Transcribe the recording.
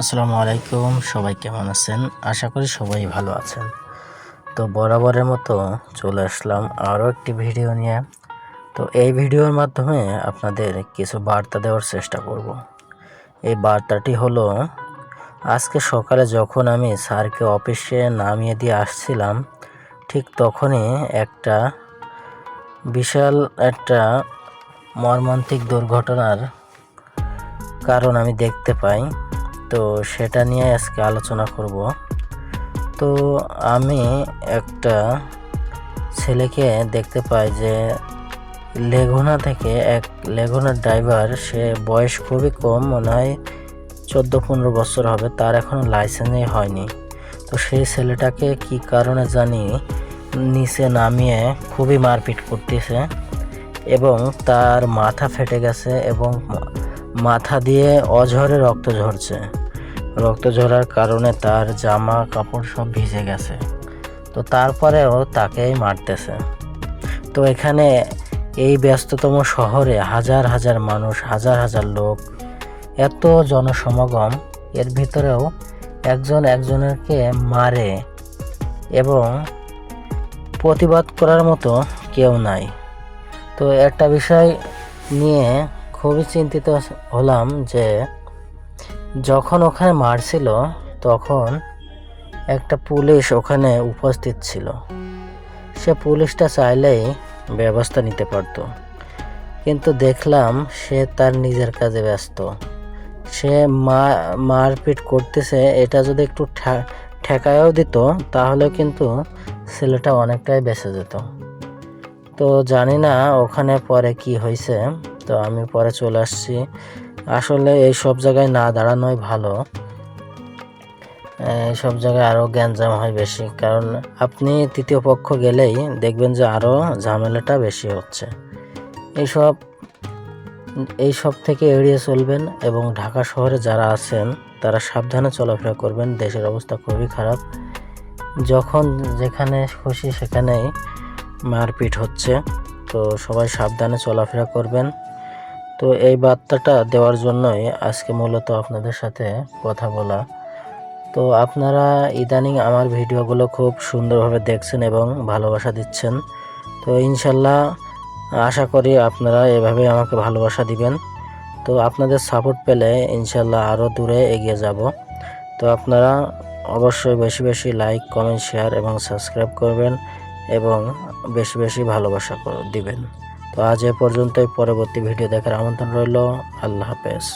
আসসালামু আলাইকুম, সবাই কেমন আছেন? আশা করি সবাই ভালো আছেন। তো বরাবরের মতো চলে আসলাম আরও একটি ভিডিও নিয়ে। তো এই ভিডিওর মাধ্যমে আপনাদের কিছু বার্তা দেওয়ার চেষ্টা করব। এই বার্তাটি হলো, আজকে সকালে যখন আমি স্যারকে অফিসে নামিয়ে দিয়ে আসছিলাম, ঠিক তখনই একটা বিশাল একটা মর্মান্তিক দুর্ঘটনার কারণ আমি দেখতে পাই। তো সেটা নিয়ে আজকে আলোচনা করব। তো আমি একটা ছেলেকে দেখতে পাই যে লেগুনা থেকে এক লেগুনার ড্রাইভার, সে বয়স খুবই কম, মনে হয় চোদ্দ পনেরো বছর হবে, তার এখনও লাইসেন্সই হয়নি। তো সেই ছেলেটাকে কি কারণে জানি নিচে নামিয়ে খুবই মারপিট করতেছে এবং তার মাথা ফেটে গেছে এবং মাথা দিয়ে অঝরে রক্ত ঝরছে। রক্ত ঝরার কারণে তার জামা কাপড় সব ভিজে গেছে। তো তারপরেও তাকেই মারতেছে। তো এখানে এই ব্যস্ততম শহরে হাজার হাজার মানুষ, হাজার হাজার লোক, এত জনসমাগম, এর ভিতরেও একজন একজনেরকে মারে এবং প্রতিবাদ করার মতো কেউ নাই। তো একটা বিষয় নিয়ে খুবই চিন্তিত হলাম যে যখন ওখানে মারছিল, তখন একটা পুলিশ ওখানে উপস্থিত ছিল। সে পুলিশটা চাইলেই ব্যবস্থা নিতে পারত। কিন্তু দেখলাম সে তার নিজের কাজে ব্যস্ত। সে মা, মারপিট করতেছে, এটা যদি একটু ঠেকায়ও দিত, তাহলে কিন্তু ছেলেটা অনেকটাই বেঁচে যেত। তো জানি না ওখানে পরে কি হয়েছে, তো আমি পরে চলে আসছি। আসলে এই সব জায়গায় না দাঁড়ানোই ভালো। সব জায়গায় আরও গ্যাঞ্জাম হয় বেশি। কারণ আপনি তৃতীয় পক্ষ গেলেই দেখবেন যে আরও ঝামেলাটা বেশি হচ্ছে। এইসব এইসব থেকে এড়িয়ে চলবেন এবং ঢাকা শহরে যারা আছেন, তারা সাবধানে চলাফেরা করবেন। দেশের অবস্থা খুবই খারাপ। যখন যেখানে খুশি সেখানেই মারপিট হচ্ছে। তো সবাই সাবধানে চলাফেরা করবেন। তো এই বার্তাটা দেওয়ার জন্যই আজকে মূলত আপনাদের সাথে কথা বলা। তো আপনারা ইদানিং আমার ভিডিওগুলো খুব সুন্দরভাবে দেখছেন এবং ভালোবাসা দিচ্ছেন। তো ইনশাল্লাহ আশা করি আপনারা এভাবে আমাকে ভালোবাসা দিবেন। তো আপনাদের সাপোর্ট পেলে ইনশাল্লাহ আরও দূরে এগিয়ে যাব। তো আপনারা অবশ্যই বেশি বেশি লাইক কমেন্ট শেয়ার এবং সাবস্ক্রাইব করবেন এবং বেশি বেশি ভালোবাসা দিবেন। তো আজ এ পর্যন্তই। পরবর্তী ভিডিও দেখার আমন্ত্রণ রইল। আল্লাহ হাফেজ।